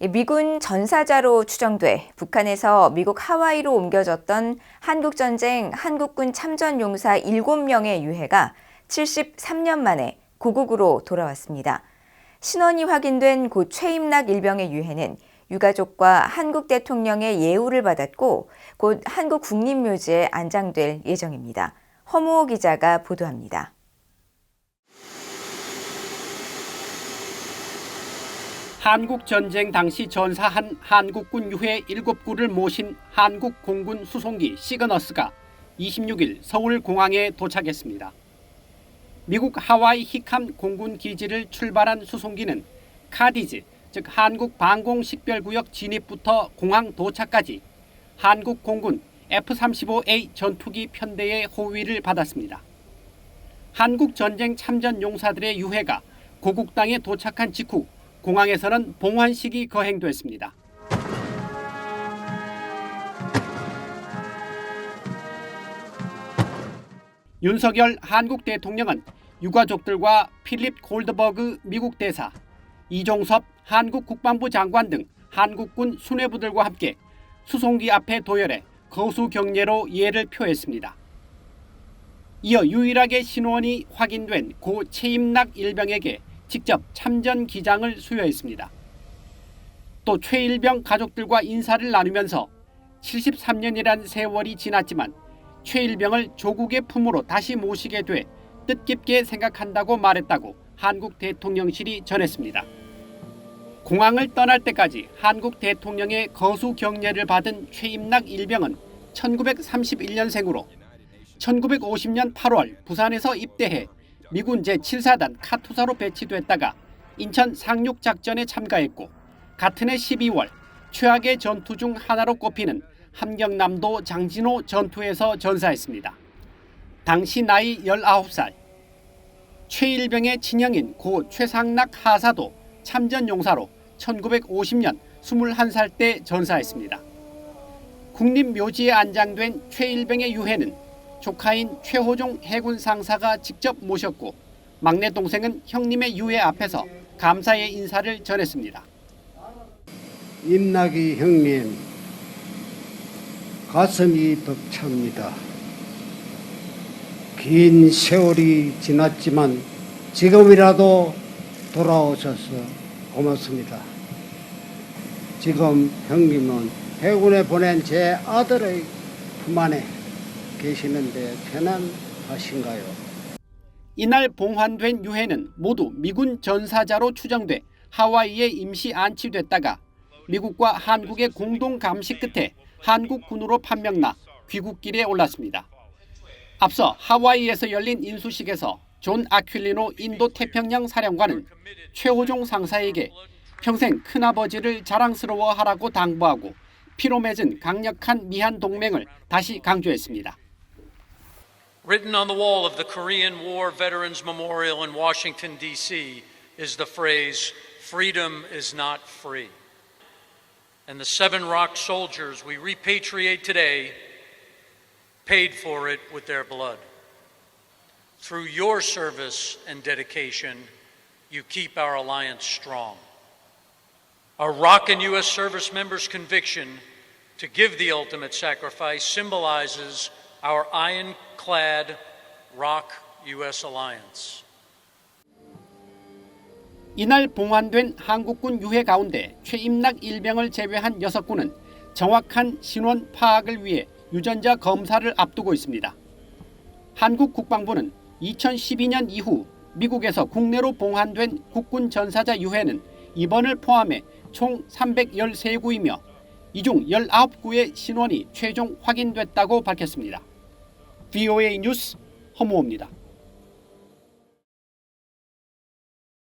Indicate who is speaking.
Speaker 1: 미군 전사자로 추정돼 북한에서 미국 하와이로 옮겨졌던 한국전쟁 한국군 참전 용사 7명의 유해가 73년 만에 고국으로 돌아왔습니다. 신원이 확인된 고 최임락 일병의 유해는 유가족과 한국 대통령의 예우를 받았고 곧 한국 국립묘지에 안장될 예정입니다. 허무호 기자가 보도합니다.
Speaker 2: 한국 전쟁 당시 전사한 한국군 유해 7구를 모신 한국 공군 수송기 시그너스가 26일 서울 공항에 도착했습니다. 미국 하와이 히캄 공군 기지를 출발한 수송기는 카디즈, 즉 한국 방공 식별구역 진입부터 공항 도착까지 한국 공군 F-35A 전투기 편대의 호위를 받았습니다. 한국 전쟁 참전 용사들의 유해가 고국 땅에 도착한 직후 공항에서는 봉환식이 거행됐습니다. 윤석열 한국 대통령은 유가족들과 필립 골드버그 미국 대사, 이종섭 한국 국방부 장관 등 한국군 수뇌부들과 함께 수송기 앞에 도열해 거수 경례로 예를 표했습니다. 이어 유일하게 신원이 확인된 고 최임락 일병에게 직접 참전 기장을 수여했습니다. 또 최일병 가족들과 인사를 나누면서 73년이란 세월이 지났지만 최일병을 조국의 품으로 다시 모시게 돼 뜻깊게 생각한다고 말했다고 한국 대통령실이 전했습니다. 공항을 떠날 때까지 한국 대통령의 거수 경례를 받은 최임락 일병은 1931년생으로 1950년 8월 부산에서 입대해 미군 제7사단 카투사로 배치됐다가 인천 상륙 작전에 참가했고 같은 해 12월 최악의 전투 중 하나로 꼽히는 함경남도 장진호 전투에서 전사했습니다. 당시 나이 19살. 최일병의 친형인 고 최상락 하사도 참전 용사로 1950년 21살 때 전사했습니다. 국립묘지에 안장된 최일병의 유해는 조카인 최호종 해군 상사가 직접 모셨고 막내 동생은 형님의 유해 앞에서 감사의 인사를 전했습니다.
Speaker 3: 임나기 형님 가슴이 벅찹니다. 긴 세월이 지났지만 지금이라도 돌아오셔서 고맙습니다. 지금 형님은 해군에 보낸 제 아들의 품 안에 계시는데 편안하신가요?
Speaker 2: 이날 봉환된 유해는 모두 미군 전사자로 추정돼 하와이에 임시 안치됐다가 미국과 한국의 공동 감시 끝에 한국군으로 판명나 귀국길에 올랐습니다. 앞서 하와이에서 열린 인수식에서 존 아퀼리노 인도 태평양 사령관은 최호종 상사에게 평생 큰아버지를 자랑스러워하라고 당부하고 피로 맺은 강력한 미한 동맹을 다시 강조했습니다.
Speaker 4: Written on the wall of the Korean War Veterans Memorial in Washington, D.C., is the phrase, Freedom is not free. And the Seven Rock soldiers we repatriate today paid for it with their blood. Through your service and dedication, you keep our alliance strong. Our Rock and U.S. service members' conviction to give the ultimate sacrifice symbolizes our ironclad ROC U.S. alliance.
Speaker 2: 이날 봉환된 한국군 유해 가운데 최임락 일병을 제외한 6군은 정확한 신원 파악을 위해 유전자 검사를 앞두고 있습니다. 한국 국방부는 2012년 이후 미국에서 국내로 봉환된 국군 전사자 유해는 이번을 포함해 총 313구이며 이 중 19구의 신원이 최종 확인됐다고 밝혔습니다. VOA 뉴스 허무호입니다.